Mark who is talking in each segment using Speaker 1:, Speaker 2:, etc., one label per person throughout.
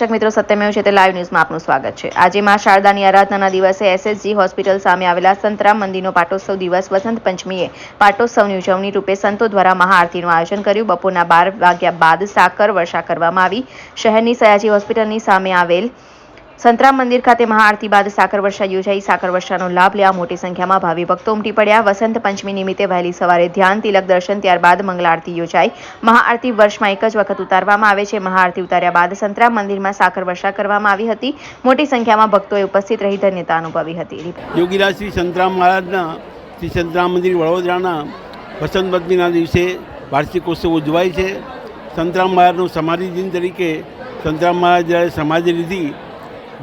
Speaker 1: દર્શક મિત્રો, સત્યમેવ છે તે લાઈવ ન્યૂઝમાં આપનું સ્વાગત છે. આજે માં શારદાની આરાધનાના દિવસે એસએસજી હોસ્પિટલ સામે આવેલા સંતરામ મંદિરનો પાટોત્સવ દિવસ વસંત પંચમીએ પાટોત્સવની ઉજવણી રૂપે સંતો દ્વારા મહાઆરતીનું આયોજન કર્યું. બપોરના બાર વાગ્યા બાદ સાકર વર્ષા કરવામાં આવી. શહેરની સયાજી હોસ્પિટલની સામે આવેલ સંતરામ મંદિર ખાતે મહાઆરતી બાદ સાકર વર્ષા યોજાઈ. સાકર વર્ષાનો લાભ લેવા મોટી સંખ્યામાં ભાવિ ભક્તો ઉમટી પડ્યા. વસંત પંચમી નિમિત્તે વહેલી સવારે ધ્યાન તિલક દર્શન ત્યારબાદ મંગળારતી યોજાઈ. મહાઆરતી વર્ષમાં એક જ વખત ઉતારવામાં આવે છે. મહાઆરતી ઉતાર્યા બાદ સંતરામ મંદિરમાં સાકર વર્ષા કરવામાં આવી હતી. મોટી સંખ્યામાં ભક્તોએ ઉપસ્થિત રહી ધન્યતા અનુભવી હતી.
Speaker 2: યોગીરાજ શ્રી સંતરામ મહારાજના, શ્રી સંતરામ મંદિર વડોદરાના વસંત પંચમીના દિવસે વાર્ષિકોત્સવ ઉજવાય છે. સંતરામ મહારાજનું સમાધિ દિન તરીકે સંતરામ મહારાજ જ્યારે સમાધિ લીધી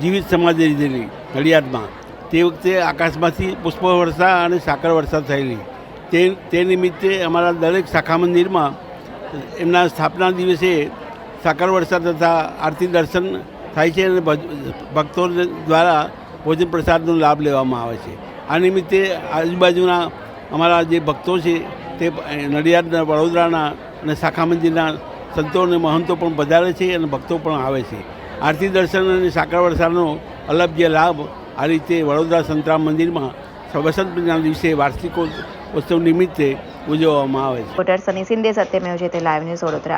Speaker 2: જીવિત સમાધિ લીધેલી નડિયાદમાં તે વખતે આકાશમાંથી પુષ્પ વર્ષા અને સાકર વર્ષા થયેલી. તે તે નિમિત્તે અમારા દરેક શાખા મંદિરમાં એમના સ્થાપના દિવસે સાકર વર્ષા તથા આરતી દર્શન થાય છે અને ભક્તો દ્વારા ભોજન પ્રસાદનો લાભ લેવામાં આવે છે. આ નિમિત્તે આજુબાજુના અમારા જે ભક્તો છે તે નડિયાદના વડોદરાના અને શાખા મંદિરના સંતો અને મહંતો પણ પધારે છે અને ભક્તો પણ આવે છે. આરતી દર્શન અને સાકર વર્ષાનો અલભ્ય લાભ આ રીતે વડોદરા સંતરામ મંદિરમાં વસંત પંચમીના દિવસે વાર્ષિકોત્સવ નિમિત્તે ઉજવવામાં આવે છે.
Speaker 1: રિપોર્ટર સની સિંધે સત્યમેવ છે તે લાઈવ ન્યૂઝ વડોદરા.